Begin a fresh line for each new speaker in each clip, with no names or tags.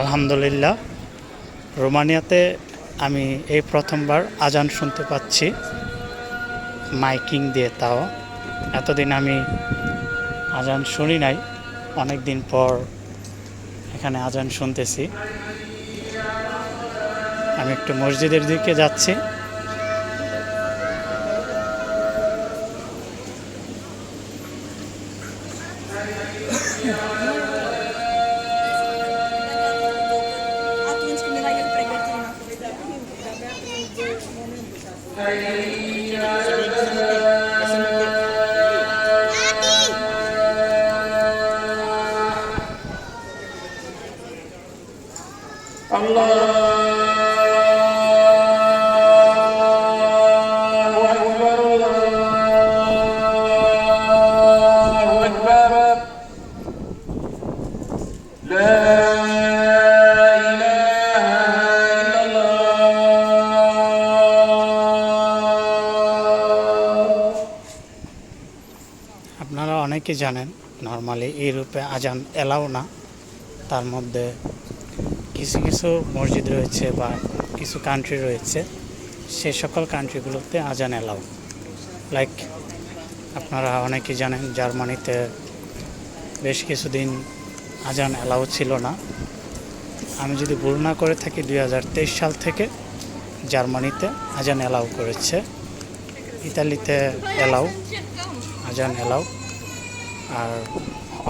আলহামদুলিল্লাহ। রোমানিয়াতে আমি এই প্রথমবার আজান শুনতে পাচ্ছি। মাইকিং দিয়ে তাও। এতদিন আমি আজান শুনি নাই। অনেক দিন পর এখানে আজান শুনতেছি। আমি একটু মসজিদের দিকে যাচ্ছি। Allah অনেকে জানেন নর্মালি এই রূপে আজান এলাও না। তার মধ্যে কিছু কিছু মসজিদ রয়েছে বা কিছু কান্ট্রি রয়েছে, সে সকল কান্ট্রিগুলোতে আজান এলাও। লাইক আপনারা অনেকে জানেন জার্মানিতে বেশ কিছুদিন আজান এলাও ছিল না। আমি যদি ভুল না করে থাকি দু হাজার তেইশ সাল থেকে জার্মানিতে আজান এলাও করেছে। ইতালিতে এলাও, আজান এলাও। আর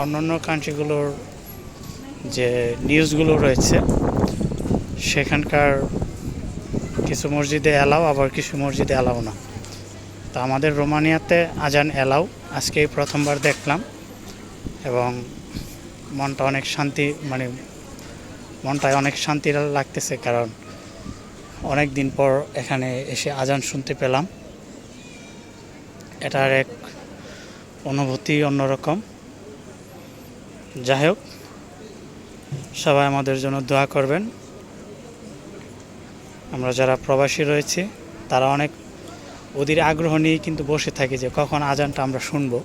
অন্যান্য কান্ট্রিগুলোর যে নিউজগুলো রয়েছে, সেখানকার কিছু মসজিদে এলাও, আবার কিছু মসজিদে এলাও না। তো আমাদের রোমানিয়াতে আজান এলাও আজকে প্রথমবার দেখলাম এবং মনটা অনেক শান্তি মানে মনটায় অনেক শান্তি লাগতেছে কারণ অনেক দিন পর এখানে এসে আজান শুনতে পেলাম। এটার এক অনুভূতি অন্যরকম। যাই হোক সবাই আমাদের জন্য দোয়া করবেন। আমরা যারা প্রবাসী রয়েছি, তারা অনেক ওদের আগ্রহ নিয়ে কিন্তু বসে থাকি যে কখন আজানটা আমরা শুনব।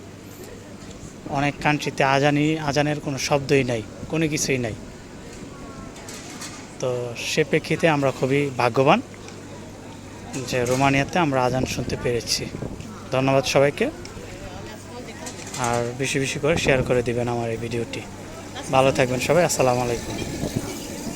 অনেক কান্ট্রিতে আজানই আজানের কোনো শব্দই নাই, কোনো কিছুই নাই। তো সে প্রেক্ষিতে আমরা খুবই ভাগ্যবান যে রোমানিয়াতে আমরা আজান শুনতে পেরেছি। ধন্যবাদ সবাইকে। আর বেশি বেশি করে শেয়ার করে দিবেন আমার এই ভিডিওটি। ভালো থাকবেন সবাই, আসসালামু আলাইকুম।